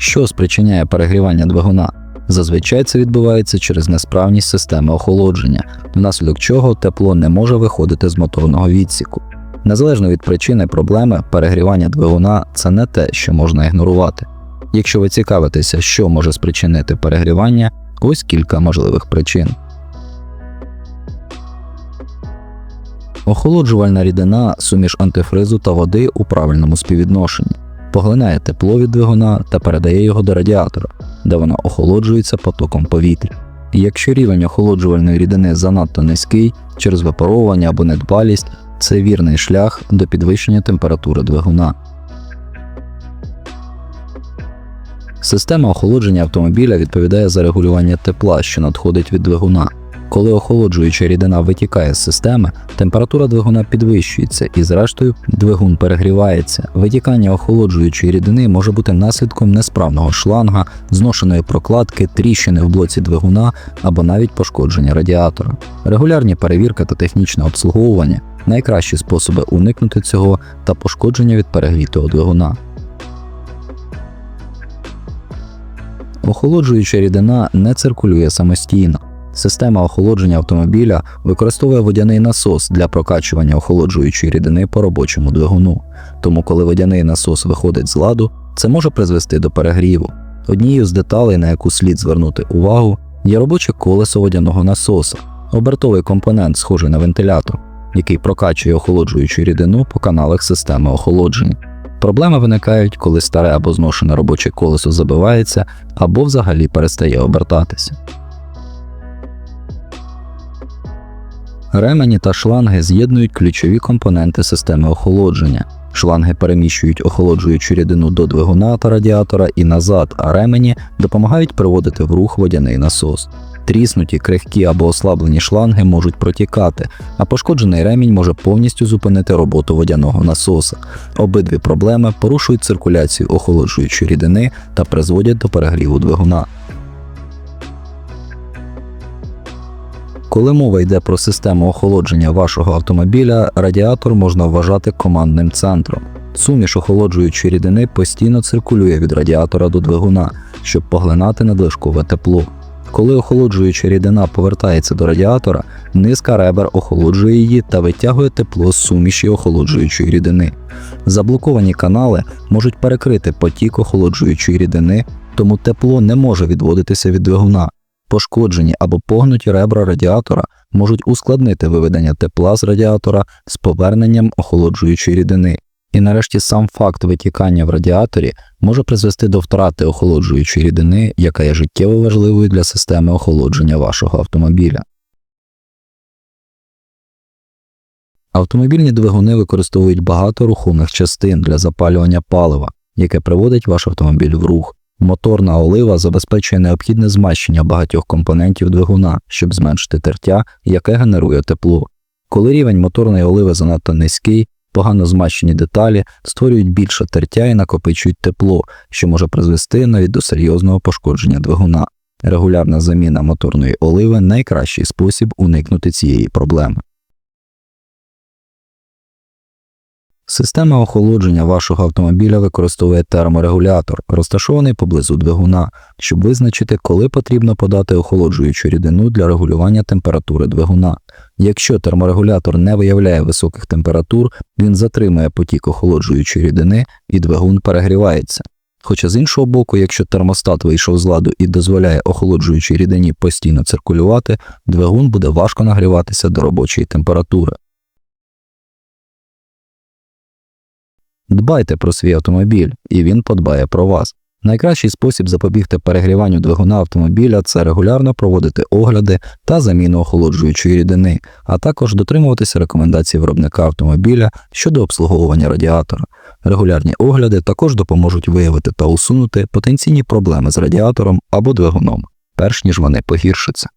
Що спричиняє перегрівання двигуна? Зазвичай це відбувається через несправність системи охолодження, внаслідок чого тепло не може виходити з моторного відсіку. Незалежно від причини проблеми, перегрівання двигуна це не те, що можна ігнорувати. Якщо ви цікавитеся, що може спричинити перегрівання, ось кілька можливих причин. Охолоджувальна рідина суміш антифризу та води у правильному співвідношенні, поглинає тепло від двигуна та передає його до радіатора, де вона охолоджується потоком повітря. І якщо рівень охолоджувальної рідини занадто низький через випаровування або недбалість, це вірний шлях до підвищення температури двигуна. Система охолодження автомобіля відповідає за регулювання тепла, що надходить від двигуна. Коли охолоджуюча рідина витікає з системи, температура двигуна підвищується і, зрештою, двигун перегрівається. Витікання охолоджуючої рідини може бути наслідком несправного шланга, зношеної прокладки, тріщини в блоці двигуна або навіть пошкодження радіатора. Регулярні перевірка та технічне обслуговування найкращі способи уникнути цього та пошкодження від перегрітого двигуна. Охолоджуюча рідина не циркулює самостійно. Система охолодження автомобіля використовує водяний насос для прокачування охолоджуючої рідини по робочому двигуну. Тому, коли водяний насос виходить з ладу, це може призвести до перегріву. Однією з деталей, на яку слід звернути увагу, є робоче колесо водяного насоса, обертовий компонент, схожий на вентилятор, який прокачує охолоджуючу рідину по каналах системи охолодження. Проблеми виникають, коли старе або зношене робоче колесо забивається або взагалі перестає обертатися. Ремені та шланги з'єднують ключові компоненти системи охолодження. Шланги переміщують охолоджуючу рідину до двигуна та радіатора і назад, а ремені допомагають приводити в рух водяний насос. Тріснуті, крихкі або ослаблені шланги можуть протікати, а пошкоджений ремінь може повністю зупинити роботу водяного насоса. Обидві проблеми порушують циркуляцію охолоджуючої рідини та призводять до перегріву двигуна. Коли мова йде про систему охолодження вашого автомобіля, радіатор можна вважати командним центром. Суміш охолоджуючої рідини постійно циркулює від радіатора до двигуна, щоб поглинати надлишкове тепло. Коли охолоджуюча рідина повертається до радіатора, низка ребер охолоджує її та витягує тепло з суміші охолоджуючої рідини. Заблоковані канали можуть перекрити потік охолоджуючої рідини, тому тепло не може відводитися від двигуна. Пошкоджені або погнуті ребра радіатора можуть ускладнити виведення тепла з радіатора з поверненням охолоджуючої рідини. І нарешті сам факт витікання в радіаторі може призвести до втрати охолоджуючої рідини, яка є життєво важливою для системи охолодження вашого автомобіля. Автомобільні двигуни використовують багато рухомих частин для запалювання палива, яке приводить ваш автомобіль в рух. Моторна олива забезпечує необхідне змащення багатьох компонентів двигуна, щоб зменшити тертя, яке генерує тепло. Коли рівень моторної оливи занадто низький, погано змащені деталі створюють більше тертя і накопичують тепло, що може призвести навіть до серйозного пошкодження двигуна. Регулярна заміна моторної оливи найкращий спосіб уникнути цієї проблеми. Система охолодження вашого автомобіля використовує терморегулятор, розташований поблизу двигуна, щоб визначити, коли потрібно подати охолоджуючу рідину для регулювання температури двигуна. Якщо терморегулятор не виявляє високих температур, він затримує потік охолоджуючої рідини і двигун перегрівається. Хоча з іншого боку, якщо термостат вийшов з ладу і дозволяє охолоджуючій рідині постійно циркулювати, двигун буде важко нагріватися до робочої температури. Дбайте про свій автомобіль, і він подбає про вас. Найкращий спосіб запобігти перегріванню двигуна автомобіля це регулярно проводити огляди та заміну охолоджуючої рідини, а також дотримуватися рекомендацій виробника автомобіля щодо обслуговування радіатора. Регулярні огляди також допоможуть виявити та усунути потенційні проблеми з радіатором або двигуном, перш ніж вони погіршаться.